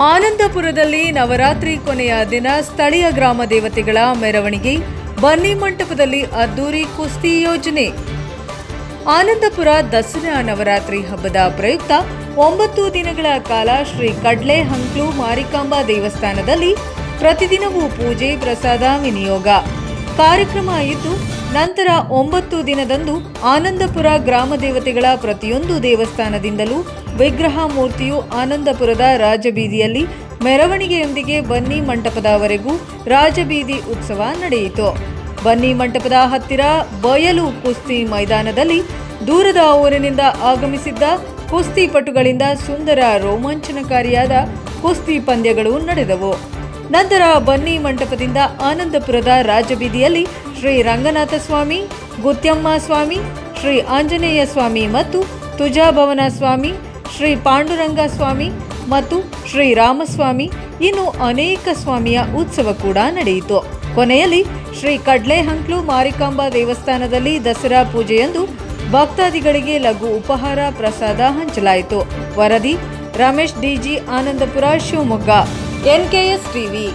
ಆನಂದಪುರದಲ್ಲಿ ನವರಾತ್ರಿ ಕೊನೆಯ ದಿನ ಸ್ಥಳೀಯ ಗ್ರಾಮ ದೇವತೆಗಳ ಮೆರವಣಿಗೆ. ಬನ್ನಿ ಮಂಟಪದಲ್ಲಿ ಅದ್ದೂರಿ ಕುಸ್ತಿ ಯೋಜನೆ. ಆನಂದಪುರ ದಸರಾ ನವರಾತ್ರಿ ಹಬ್ಬದ ಪ್ರಯುಕ್ತ ಒಂಬತ್ತು ದಿನಗಳ ಕಾಲ ಶ್ರೀ ಕಡ್ಲೆ ಹಂಕ್ಲು ಮಾರಿಕಾಂಬಾ ದೇವಸ್ಥಾನದಲ್ಲಿ ಪ್ರತಿದಿನವೂ ಪೂಜೆ, ಪ್ರಸಾದ, ವಿನಿಯೋಗ. ಕಾರ್ಯಕ್ರಮ ಇದ್ದು ನಂತರ ಒಂಬತ್ತು ದಿನದಂದು ಆನಂದಪುರ ಗ್ರಾಮ ದೇವತೆಗಳ ಪ್ರತಿಯೊಂದು ದೇವಸ್ಥಾನದಿಂದಲೂ ವಿಗ್ರಹ ಮೂರ್ತಿಯು ಆನಂದಪುರದ ರಾಜಬೀದಿಯಲ್ಲಿ ಮೆರವಣಿಗೆಯೊಂದಿಗೆ ಬನ್ನಿ ಮಂಟಪದವರೆಗೂ ರಾಜಬೀದಿ ಉತ್ಸವ ನಡೆಯಿತು. ಬನ್ನಿ ಮಂಟಪದ ಹತ್ತಿರ ಬಯಲು ಕುಸ್ತಿ ಮೈದಾನದಲ್ಲಿ ದೂರದ ಊರಿನಿಂದ ಆಗಮಿಸಿದ್ದ ಕುಸ್ತಿಪಟುಗಳಿಂದ ಸುಂದರ ರೋಮಾಂಚನಕಾರಿಯಾದ ಕುಸ್ತಿ ಪಂದ್ಯಗಳು ನಡೆದವು. ನಂತರ ಬನ್ನಿ ಮಂಟಪದಿಂದ ಆನಂದಪುರದ ರಾಜಬೀದಿಯಲ್ಲಿ ಶ್ರೀ ರಂಗನಾಥ ಸ್ವಾಮಿ, ಗುತ್ಯಮ್ಮ ಸ್ವಾಮಿ, ಶ್ರೀ ಆಂಜನೇಯ ಸ್ವಾಮಿ ಮತ್ತು ತುಜಾಭವನ ಸ್ವಾಮಿ, ಶ್ರೀ ಪಾಂಡುರಂಗ ಸ್ವಾಮಿ ಮತ್ತು ಶ್ರೀ ರಾಮಸ್ವಾಮಿ. ಇನ್ನು ಅನೇಕ ಸ್ವಾಮಿಯ ಉತ್ಸವ ಕೂಡ ನಡೆಯಿತು. ಕೊನೆಯಲ್ಲಿ ಶ್ರೀ ಕಡ್ಲೆಹಂಕ್ಲು ಮಾರಿಕಾಂಬಾ ದೇವಸ್ಥಾನದಲ್ಲಿ ದಸರಾ ಪೂಜೆಯಂದು ಭಕ್ತಾದಿಗಳಿಗೆ ಲಘು ಉಪಹಾರ ಪ್ರಸಾದ ಹಂಚಲಾಯಿತು. ವರದಿ Ramesh DG Anandapura Shivamogga, NKS TV.